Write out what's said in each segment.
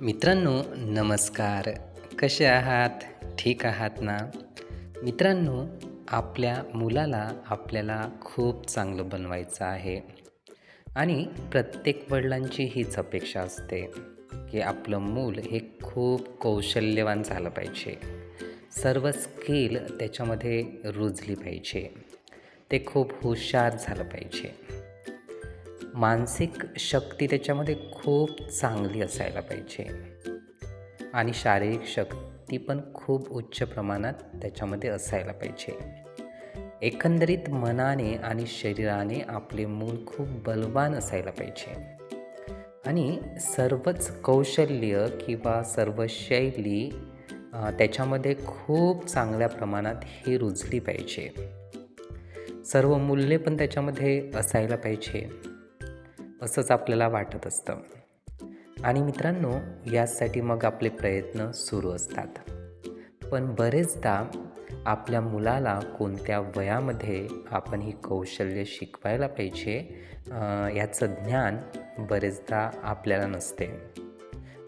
मित्रांनो नमस्कार. कसे आहात? ठीक आहात ना? मित्रांनो आपल्या मुलाला आपल्याला खूप चांगलं बनवायचं आहे. आणि प्रत्येक वडिलांची हीच अपेक्षा असते की आपलं मूल हे खूप कौशल्यवान झालं पाहिजे. सर्व स्किल त्याच्यामध्ये रुजली पाहिजे. ते खूप हुशार झालं पाहिजे. मानसिक शक्ती त्याच्यामध्ये खूप चांगली असायला पाहिजे. आणि शारीरिक शक्ती पण खूप उच्च प्रमाणात त्याच्यामध्ये असायला पाहिजे. एकंदरीत मनाने आणि शरीराने आपले मूल खूप बलवान असायला पाहिजे. आणि सर्वच कौशल्य किंवा सर्व शैली त्याच्यामध्ये खूप चांगल्या प्रमाणात ही रुजली पाहिजे. सर्व मूल्ये पण त्याच्यामध्ये असायला पाहिजे. असंच आपल्याला वाटत असतं. आणि मित्रांनो यासाठी मग आपले प्रयत्न सुरू असतात. पण बरेचदा आपल्या मुलाला कोणत्या वयामध्ये आपण ही कौशल्य शिकवायला पाहिजे याचं ज्ञान बरेचदा आपल्याला नसते.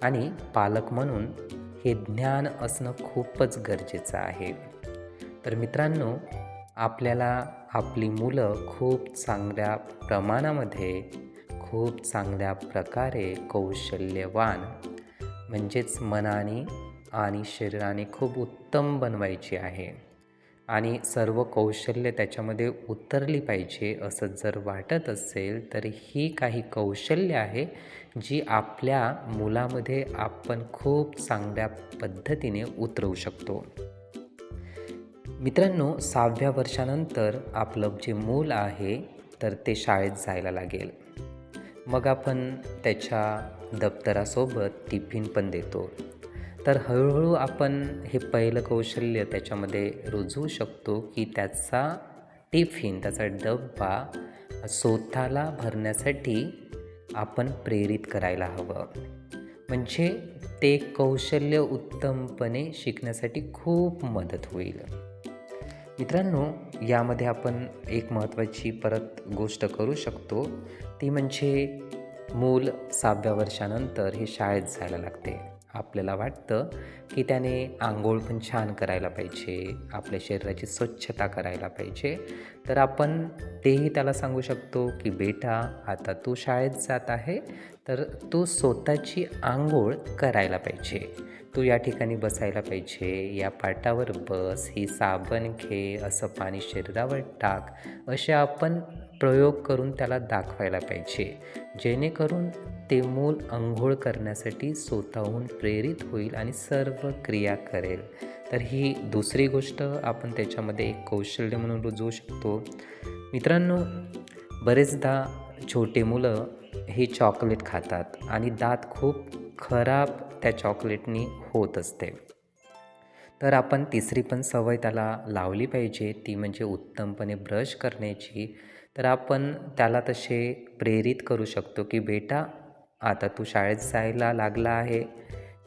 आणि पालक म्हणून हे ज्ञान असणं खूपच गरजेचं आहे. तर मित्रांनो आपल्याला आपली मुलं खूप चांगल्या प्रमाणामध्ये खूप चांगल्या प्रकारे कौशल्यवान म्हणजेच मनाने आणि शरीराने खूप उत्तम बनवायची आहे. आणि सर्व कौशल्य त्याच्यामध्ये उतरली पाहिजे असं जर वाटत असेल तर ही काही कौशल्य आहे जी आपल्या मुलामध्ये आपण खूप चांगल्या पद्धतीने उतरवू शकतो. मित्रांनो सहाव्या वर्षानंतर आपलं जे मूल आहे तर ते शाळेत जायला लागेल. मग आपण त्याच्या दप्तरासोबत टिफिन पण देतो. तर हळूहळू आपण हे पहिलं कौशल्य त्याच्यामध्ये रुजवू शकतो की त्याचा टिफिन त्याचा डब्बा स्वतःला भरण्यासाठी आपण प्रेरित करायला हवं. म्हणजे ते कौशल्य उत्तमपणे शिकण्यासाठी खूप मदत होईल. मित्रांनो यामध्ये आपण एक महत्त्वाची परत गोष्ट करू शकतो. ती म्हणजे मूल सहाव्या वर्षानंतर हे शाळेत जायला लागते. आपल्याला वाटतं की त्याने आंघोळ पण छान करायला पाहिजे आपल्या शरीराची स्वच्छता करायला पाहिजे. तर आपण तेही त्याला सांगू शकतो की बेटा आता तू शाळेत जात आहे तर तू स्वतःची आंघोळ करायला पाहिजे. तू या ठिकाणी बसायला पाहिजे या पाटावर बस ही साबण घे असं पाणी शरीरावर टाक. असे आपण प्रयोग करून त्याला दाखवायला पाहिजे. जेणेकरून ते मूल अंघोळ करण्यासाठी स्वतःहून प्रेरित होईल आणि सर्व क्रिया करेल. तर ही दुसरी गोष्ट आपण त्याच्यामध्ये एक कौशल्य म्हणून रुजवू शकतो. मित्रांनो बरेचदा छोटे मुलं हे चॉकलेट खातात आणि दात खूप खराब त्या चॉकलेटनी होत असते. तर आपण तिसरी पण सवय त्याला लावली पाहिजे. ती म्हणजे उत्तमपणे ब्रश करण्याची. तर आपण त्याला तसे प्रेरित करू शकतो की बेटा आता तू शाळेत जायला लागला आहे.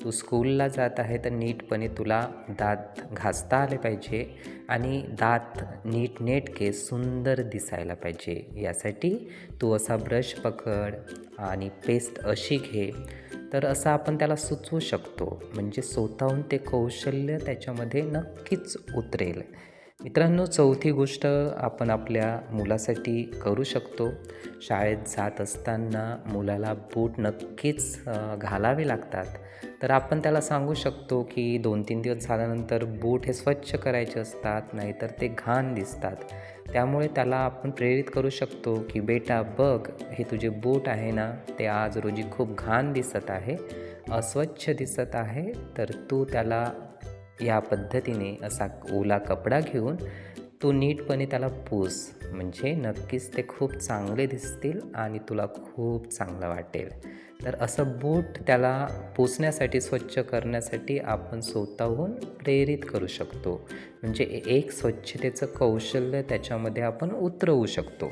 तू स्कूलला जात आहे तर नीटपणे तुला दात घासता आले पाहिजे आणि दात नीट नेटके सुंदर दिसायला पाहिजे. यासाठी तू असा ब्रश पकड आणि पेस्ट अशी घे. तर असं आपण त्याला सुचवू शकतो. म्हणजे स्वतःहून ते कौशल्य त्याच्यामध्ये नक्कीच उतरेल. मित्रांनो चौथी गोष्ट आपण आपल्या मुलासाठी करू शकतो. शाळेत जात असताना मुलाला बूट नक्कीच घालावे लागतात. तर आपण त्याला सांगू शकतो की दोन तीन दिवस झाल्यानंतर बूट हे स्वच्छ करायचे असतात नाहीतर ते घाण दिसतात. त्यामुळे त्याला आपण प्रेरित करू शकतो की बेटा बघ हे तुझे बूट आहे ना ते आज रोजी खूप घाण दिसत आहे अस्वच्छ दिसत आहे तर तू त्याला या पद्धतीने असा ओला कपडा घेऊन तू नीटपणे त्याला पूस. म्हणजे नक्कीच ते खूप चांगले दिसतील आणि तुला खूप चांगलं वाटेल. तर असं बूट त्याला पुसण्यासाठी स्वच्छ करण्यासाठी आपण स्वतःहून प्रेरित करू शकतो. म्हणजे एक स्वच्छतेचं कौशल्य त्याच्यामध्ये आपण उतरवू शकतो.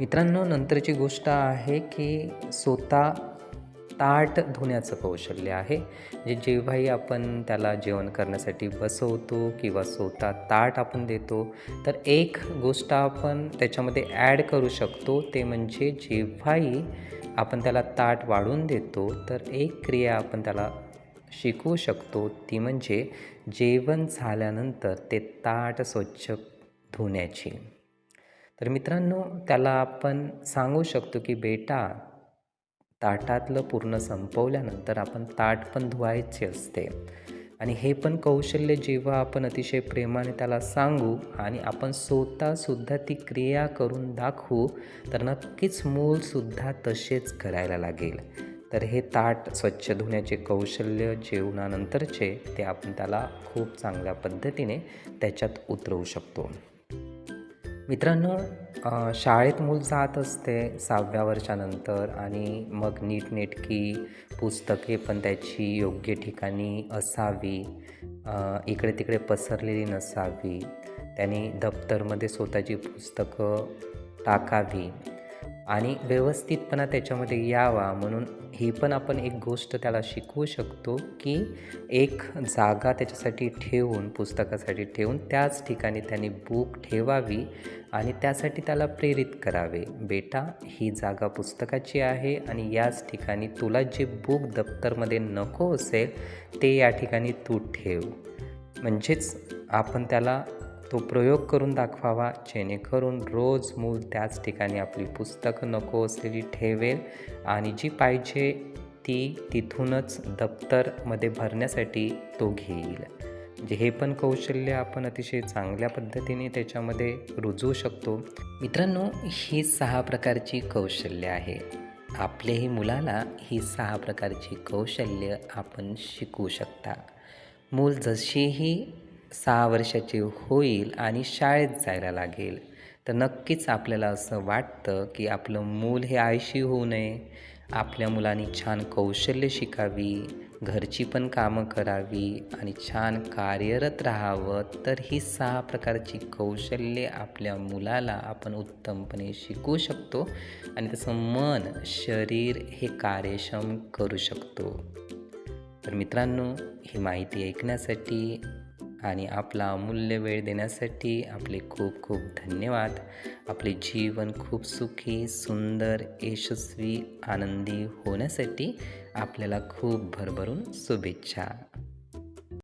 मित्रांनो नंतरची गोष्ट आहे की स्वतः ताट धुण्याचं कौशल्य आहे. जे जेव्हाही आपण त्याला जेवण करण्यासाठी बसवतो किंवा स्वतः ताट आपण देतो तर एक गोष्ट आपण त्याच्यामध्ये ॲड करू शकतो ते म्हणजे जेव्हाही आपण त्याला ताट वाढून देतो तर एक क्रिया आपण त्याला शिकवू शकतो ती म्हणजे जेवण झाल्यानंतर ते ताट स्वच्छ धुण्याची. तर मित्रांनो त्याला आपण सांगू शकतो की बेटा ताटातलं पूर्ण संपवल्यानंतर आपण ताट पण धुवायचे असते. आणि हे पण कौशल्य जेव्हा आपण अतिशय प्रेमाने त्याला सांगू आणि आपण स्वतःसुद्धा ती क्रिया करून दाखवू तर नक्कीच मूलसुद्धा तसेच करायला लागेल. तर हे ताट स्वच्छ धुण्याचे कौशल्य जेवणानंतरचे ते आपण त्याला खूप चांगल्या पद्धतीने त्याच्यात उतरवू शकतो. मित्रांनो शाळेत मूल जात असते सहाव्या वर्षानंतर आणि मग नीटनेटकी पुस्तके पण त्याची योग्य ठिकाणी असावी इकडे तिकडे पसरलेली नसावी. त्याने दप्तरमध्ये स्वतःची पुस्तकं टाकावी. आणि व्यवस्थितपणा त्याच्यामध्ये यावा म्हणून ही पण आपण एक गोष्ट त्याला शिकवू शकतो की एक जागा त्याच्यासाठी ठेवून पुस्तकासाठी ठेवून त्याच ठिकाणी त्याने बुक ठेवावी आणि त्यासाठी त्याला प्रेरित करावे. बेटा ही जागा पुस्तकाची आहे आणि याच ठिकाणी तुला जे बुक दप्तरमध्ये नको असेल ते या ठिकाणी तू ठेव. म्हणजेच आपण त्याला तो प्रयोग करून दाखवावा जेणेकरून रोज मूल त्याच ठिकाणी आपली पुस्तकं नको असलेली ठेवेल आणि जी पाहिजे ती तिथूनच दप्तरमध्ये भरण्यासाठी तो घेईल. म्हणजे हे पण कौशल्य आपण अतिशय चांगल्या पद्धतीने त्याच्यामध्ये रुजवू शकतो. मित्रांनो ही सहा प्रकारची कौशल्य आहे. आपल्याही मुलाला ही सहा प्रकारची कौशल्य आपण शिकवू शकता. मूल जशीही सहा वर्षाची होईल आणि शाळेत जायला लागेल. तर नक्कीच आपल्याला असं वाटतं की आपलं मूल हे आळशी होऊ नये. आपल्या मुलांनी छान कौशल्य शिकावी घरची पण कामं करावी आणि छान कार्यरत राहावं. तर ही सहा प्रकारची कौशल्ये आपल्या मुलाला आपण उत्तमपणे शिकवू शकतो आणि त्याचं मन शरीर हे कार्यक्षम करू शकतो. तर मित्रांनो ही माहिती ऐकण्यासाठी आणि आपला अमूल्य वेळ देण्यासाठी आपले खूप खूप धन्यवाद. आपले जीवन खूप सुखी सुंदर यशस्वी आनंदी होण्यासाठी आपल्याला खूप भरभरून शुभेच्छा.